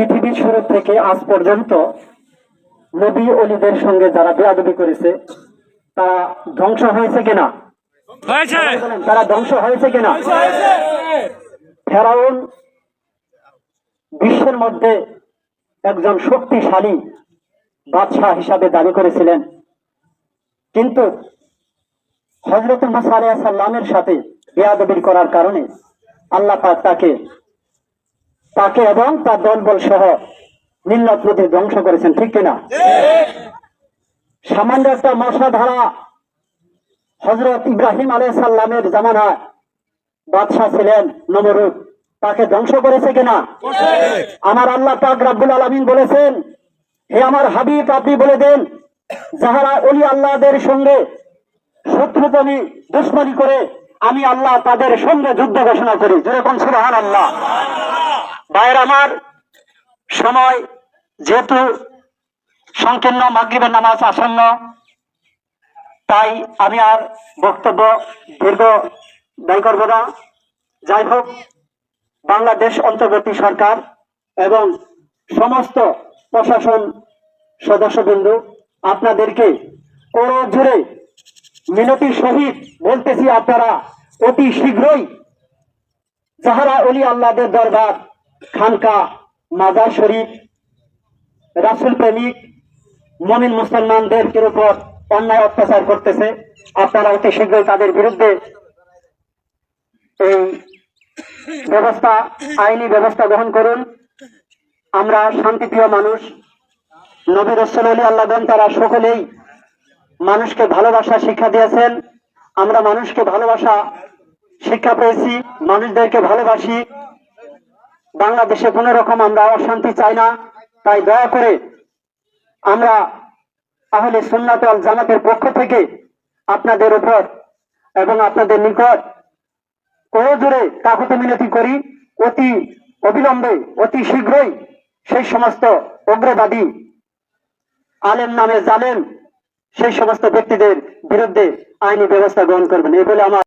পৃথিবীর শুরু থেকে আজ পর্যন্ত নবী অলিদের সঙ্গে যারা বেয়াদবি করেছে তারা ধ্বংস হয়েছে কিনা? তারা ধ্বংস হয়েছে কিনা? ফেরাউন বিশ্বের মধ্যে একজন শক্তিশালী বাদশাহ হিসাবে দাবি করেছিলেন। কিন্তু হজরত মুসা আলাইসাল্লামের সাথে বেয়াদবির করার কারণে আল্লাহ পাক তাকে তাকে এবং তার দলবল সহ মিল্লত নদী ধ্বংস করেছেন, ঠিক কিনা? সামান্য একটা মশা ধারা হজরত ইব্রাহিম আলাই সাল্লামের জামানায় বাদশাহ ছিলেন নমরুদ। তাকে ধ্বংস করেছে কিনা? আমার আল্লাহ পাক রাব্বুল আলামিন বলেছেন, হে আমার হাবিব, আপনি বলে দেন, যাহারা অলি আল্লাহদের সঙ্গে শত্রুপনি দুশ্মনী করে, আমি আল্লাহ তাদের সঙ্গে যুদ্ধ ঘোষণা করি। যেরকম সুবহান আল্লাহ ভাইয়ের আমার সময় যেহেতু সংকীর্ণ মাগরিবের নামাজ আসন্ন, তাই আমি আর বক্তব্য দীর্ঘ ব্যয় করব না। যাই হোক, বাংলাদেশ অন্তর্বর্তী সরকার এবং সমস্ত প্রশাসন সদস্যবৃন্দু, আপনাদেরকে করো জুড়ে মিনতি সহিত বলতেছি আপনারা, অতি শীঘ্রই যাহারা অলি আল্লাহদের দরবার খানকা, মাজার শরীফ, রাসুল প্রেমিক, মমিন মুসলমানদের উপর অন্যায় অত্যাচার করতেছে। আপনারা অতি শীঘ্রই তাদের বিরুদ্ধে এই ব্যবস্থা, আইনি ব্যবস্থা গ্রহণ করুন। আমরা শান্তিপ্রিয় মানুষ, নবী রসল আলী আল্লাহন তারা সকলেই মানুষকে ভালোবাসা শিক্ষা দিয়েছেন। আমরা মানুষকে ভালোবাসা শিক্ষা পেয়েছি, মানুষদেরকে ভালোবাসি। বাংলাদেশে কোন রকম আমরা অশান্তি চাই না। তাই দয়া করে আমরা তাহলে সুন্নাতল জামাতের পক্ষ থেকে আপনাদের উপর এবং আপনাদের নিকট কোনো জোরে কাকুতে মিনতি করি, অতি অবিলম্বে, অতি শীঘ্রই সেই সমস্ত অগ্রবাদী আলেম নামে জালেম সেই সমস্ত ব্যক্তিদের বিরুদ্ধে আইনি ব্যবস্থা গ্রহণ করবেন। এই বলে আমার